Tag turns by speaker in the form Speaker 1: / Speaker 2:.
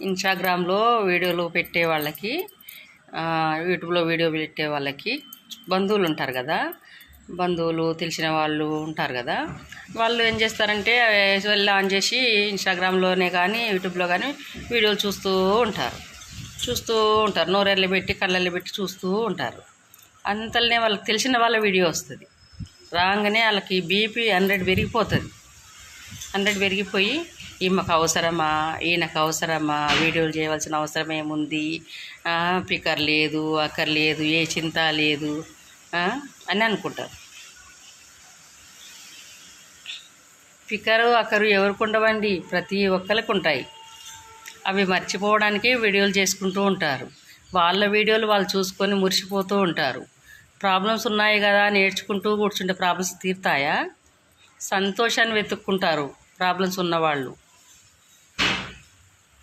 Speaker 1: ఇన్స్టాగ్రామ్లో వీడియోలు పెట్టే వాళ్ళకి యూట్యూబ్లో వీడియో పెట్టే వాళ్ళకి బంధువులు ఉంటారు కదా. బంధువులు తెలిసిన వాళ్ళు ఉంటారు కదా. వాళ్ళు ఏం చేస్తారంటే వెళ్ళి ఆన్ చేసి ఇన్స్టాగ్రామ్లోనే కానీ యూట్యూబ్లో కానీ వీడియోలు చూస్తూ ఉంటారు. చూస్తూ ఉంటారు. నోరెళ్ళి పెట్టి కళ్ళల్లో పెట్టి చూస్తూ ఉంటారు. అంతలోనే వాళ్ళకి తెలిసిన వాళ్ళ వీడియో వస్తుంది. రాగానే వాళ్ళకి బీపీ హండ్రెడ్ పెరిగిపోతుంది. హండ్రెడ్ పెరిగిపోయి ఈమెకు అవసరమా ఈయనకు అవసరమా వీడియోలు చేయవలసిన అవసరం ఏముంది? పికర్ లేదు అక్కర్ లేదు ఏ చింత లేదు అని అనుకుంటారు. పికరు అక్కరు ఎవరికి ఉండవండి? ప్రతి ఒక్కరికి ఉంటాయి అవి మర్చిపోవడానికి వీడియోలు చేసుకుంటూ ఉంటారు. వాళ్ళ వీడియోలు వాళ్ళు చూసుకొని మురిసిపోతూ ఉంటారు. ప్రాబ్లమ్స్ ఉన్నాయి కదా నేర్చుకుంటూ కూర్చుంటే ప్రాబ్లమ్స్ తీరుతాయా? సంతోషాన్ని వెతుక్కుంటారు ప్రాబ్లమ్స్ ఉన్నవాళ్ళు.